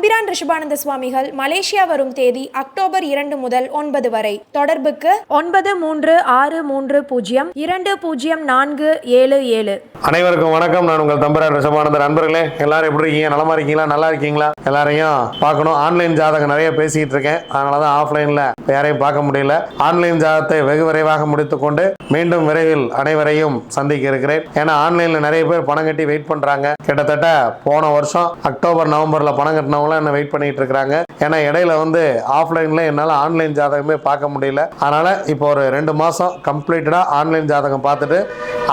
தம்பிரான் ரிஷபானந்த சுவாமிகள் மலேசியா வரும் தேதி அக்டோபர் இரண்டு முதல் ஒன்பது வரை. தொடர்புக்கு ஒன்பது மூன்று ஆறு மூன்று பூஜ்ஜியம் இரண்டு பூஜ்ஜியம் நான்கு ஏழு ஏழு. அனைவருக்கும் வணக்கம். நான் உங்கள் தம்பிரான் ரிஷபானந்தர் நண்பர்களே. எல்லாரும் எப்படி இருக்கீங்க? நலமா இருக்கீங்களா? நல்லா இருக்கீங்களா? எல்லாரையும் பார்க்கணும். ஆன்லைன் ஜாதகம் நிறைய பேசிட்டு இருக்கேன். அதனால தான் ஆஃப்லைனில் யாரையும் பார்க்க முடியல. ஆன்லைன் ஜாதகத்தை வெகு விரைவாக முடித்துக்கொண்டு மீண்டும் விரைவில் அனைவரையும் சந்திக்க இருக்கிறேன். ஏன்னா ஆன்லைனில் நிறைய பேர் பணம் கட்டி வெயிட் பண்ணுறாங்க கிட்டத்தட்ட போன வருஷம் அக்டோபர் நவம்பரில் பணம் கட்டினவங்களாம் என்ன வெயிட் பண்ணிட்டு இருக்கிறாங்க ஏன்னா இடையில வந்து ஆஃப்லைனில் என்னால் ஆன்லைன் ஜாதகமே பார்க்க முடியல. அதனால் இப்போ ஒரு ரெண்டு மாதம் கம்ப்ளீட்டடாக ஆன்லைன் ஜாதகம் பார்த்துட்டு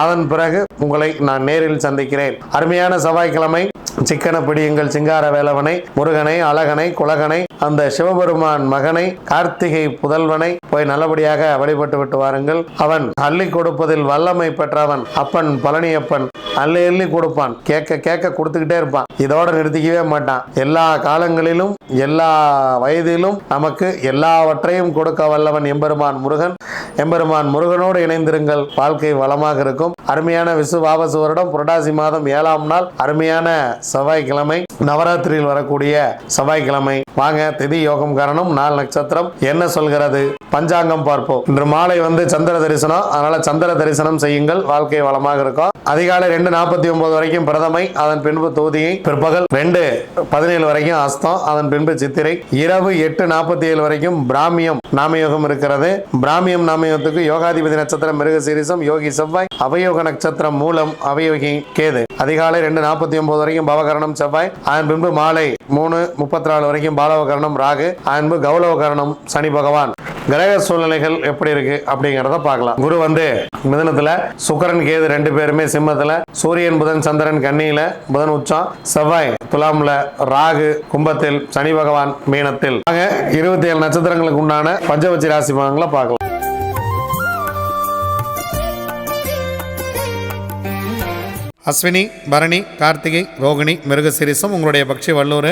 அதன் பிறகு உங்களை நான் நேரில் சந்திக்கிறேன். அருமையான செவ்வாய்க்கிழமை. சிக்கன பிடியுங்கள் சிங்கார வேலவனை முருகனை அழகனை குலகனை அந்த சிவபெருமான் மகனை கார்த்திகை புதல்வனை போய் நல்லபடியாக வழிபட்டு விட்டு வாருங்கள். அவன் அள்ளி கொடுப்பதில் வல்லமை பெற்றவன் அப்பன் பழனியப்பன். அள்ளி அள்ளி கொடுப்பான். கேட்க கேட்க கொடுத்துக்கிட்டே இருப்பான். இதோட நிறுத்திக்கவே மாட்டான். எல்லா காலங்களிலும் எல்லா வயதிலும் நமக்கு எல்லாவற்றையும் கொடுக்க வல்லவன் எம்பெருமான் முருகன். எம்பெருமான் முருகனோடு இணைந்திருங்கள். வாழ்க்கை வளமாக இருக்கும். அருமையான விசு வாபசு வருடம் புரட்டாசி மாதம் ஏழாம் நாள் அருமையான செவ்வாய்க்கிழமை நவராத்திரியில் வரக்கூடிய செவ்வாய்க்கிழமை. வாங்க திதி யோகம் காரணம் நாள் நட்சத்திரம். என்ன சொல்கிறது? பஞ்சாங்கம் பார்ப்போம். இன்று மாலை வந்து சந்திர தரிசனம். அதனால சந்திர தரிசனம் செய்யுங்கள். வாழ்க்கை வளமாக இருக்கும். அதிகாலை ரெண்டு நாற்பத்தி ஒன்பது வரைக்கும் பிரதமை அதன் பின்பு தூதியை பிற்பகல் ரெண்டு பதினேழு வரைக்கும் அஸ்தம் அதன் பின்பு சித்திரை. இரவு எட்டு நாற்பத்தி ஏழு வரைக்கும் பிராமியம் நாமயோகம் இருக்கிறது. பிராமியம் நாமயோகத்துக்கு யோகாதிபதி நட்சத்திரம் மிருக சீரிசம் யோகி செவ்வாய் அவயோக நட்சத்திரம் மூலம் அவயோகி கேது. அதிகாலை ரெண்டு நாற்பத்தி ஒன்பது வரைக்கும் பவகரணம் செவ்வாய். அதன் பின்பு மாலை மூணு முப்பத்தி நாலு வரைக்கும் பாலவகரணம் ராகு. அதன் பின்பு கௌலவகரணம் சனி பகவான். கிரக சூழ்நிலைகள் எப்படி இருக்கு அப்படிங்கிறத பார்க்கலாம். குரு வந்து மிதனத்துல சுக்கரன் கேது ரெண்டு பேருமே சிம்மத்துல சூரியன் புதன் சந்திரன் கன்னியில புதன் உச்சம் செவ்வாய் துலாம்ல ராகு கும்பத்தில் சனி பகவான் மீனத்தில். ஆக இருபத்தி ஏழு நட்சத்திரங்களுக்கு உண்டான பஞ்சவச்சி ராசி பலன்களை பார்க்கலாம். அஸ்வினி பரணி கார்த்திகை ரோகிணி மிருகசிரிசம் உங்களுடைய பக்ஷி வல்லூர்.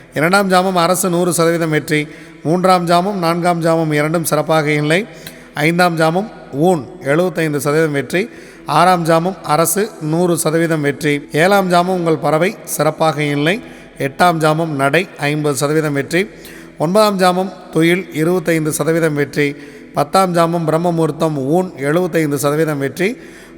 இரண்டாம் ஜாமம் அரசு நூறு சதவீதம் வெற்றி மூன்றாம் ஜாமம் நான்காம் ஜாமம் இரண்டும் சிறப்பாக இல்லை. ஐந்தாம் ஜாமம் ஊன் எழுபத்தைந்து சதவீதம் வெற்றி ஆறாம் ஜாமம் அரசு நூறு சதவீதம் வெற்றி. ஏழாம் ஜாமம் உங்கள் பறவை சிறப்பாக இல்லை. எட்டாம் ஜாமம் நடை ஐம்பது சதவீதம் வெற்றி. ஒன்பதாம் ஜாமம் துயில் இருபத்தைந்து சதவீதம் வெற்றி. பத்தாம் ஜாமம் பிரம்மமுகூர்த்தம் ஊன் எழுபத்தைந்து சதவீதம் வெற்றி.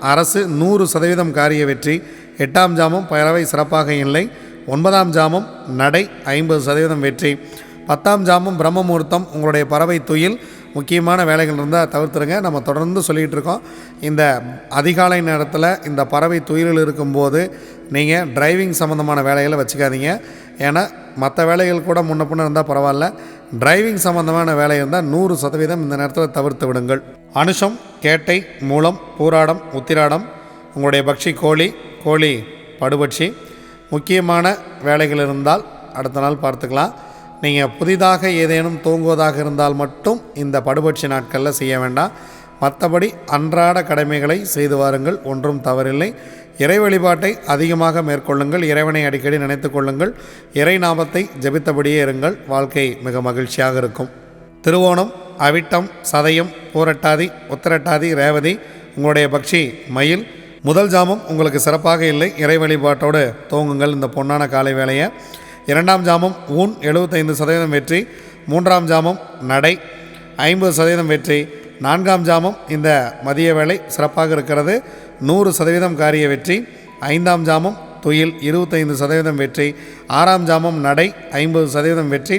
அரசு நூறு சதவீதம் காரிய வெற்றி. எட்டாம் ஜாமம் பறவை சிறப்பாக இல்லை. ஒன்பதாம் ஜாமம் நடை ஐம்பது சதவீதம் வெற்றி. பத்தாம் ஜாமம் பிரம்மமுகூர்த்தம் உங்களுடைய பறவை துயில். முக்கியமான வேலைகள் இருந்தால் தவிர்த்துருங்க. நம்ம தொடர்ந்து சொல்லிகிட்டு இருக்கோம். இந்த அதிகாலை நேரத்தில் இந்த பறவை துயிலில் இருக்கும்போது நீங்கள் டிரைவிங் சம்மந்தமான வேலைகளை வச்சுக்காதீங்க. ஏன்னா மற்ற வேலைகள் கூட முன்ன பின்ன இருந்தால் பரவாயில்ல. டிரைவிங் சம்மந்தமான வேலை இருந்தால் நூறு சதவீதம் இந்த நேரத்தில் தவிர்த்து விடுங்கள். அனுஷம் கேட்டை மூலம் பூராடம் உத்திராடம் உங்களுடைய பக்ஷி கோழி கோழி படுபட்சி முக்கியமான வேலைகள் இருந்தால் அடுத்த நாள் பார்த்துக்கலாம். நீங்கள் புதிதாக ஏதேனும் தூங்குவதாக இருந்தால் மட்டும் இந்த படுபட்சி நாட்களில் செய்ய வேண்டாம். மற்றபடி அன்றாட கடமைகளை செய்து வாருங்கள் ஒன்றும் தவறில்லை. இறை வழிபாட்டை அதிகமாக மேற்கொள்ளுங்கள் இறைவனை அடிக்கடி நினைத்து கொள்ளுங்கள். இறை நாமத்தை ஜெபித்தபடியே இருங்கள் வாழ்க்கை மிக மகிழ்ச்சியாக இருக்கும். திருவோணம் அவிட்டம் சதயம் பூரட்டாதி உத்திரட்டாதி ரேவதி உங்களுடைய பக்ஷி மயில். முதல் ஜாமம் உங்களுக்கு சிறப்பாக இல்லை. இறை வழிபாட்டோடு துவங்குங்கள் இந்த பொன்னான காலை வேலையை இரண்டாம் ஜாமம் ஊன் எழுபத்தைந்து சதவீதம் வெற்றி. மூன்றாம் ஜாமம் நடை ஐம்பது சதவீதம் வெற்றி. நான்காம் ஜாமம் இந்த மதிய வேலை சிறப்பாக இருக்கிறது. நூறு சதவீதம் காரிய வெற்றி. ஐந்தாம் ஜாமம் துயில் இருபத்தைந்து சதவீதம் வெற்றி. ஆறாம் ஜாமம் நடை ஐம்பது சதவீதம் வெற்றி.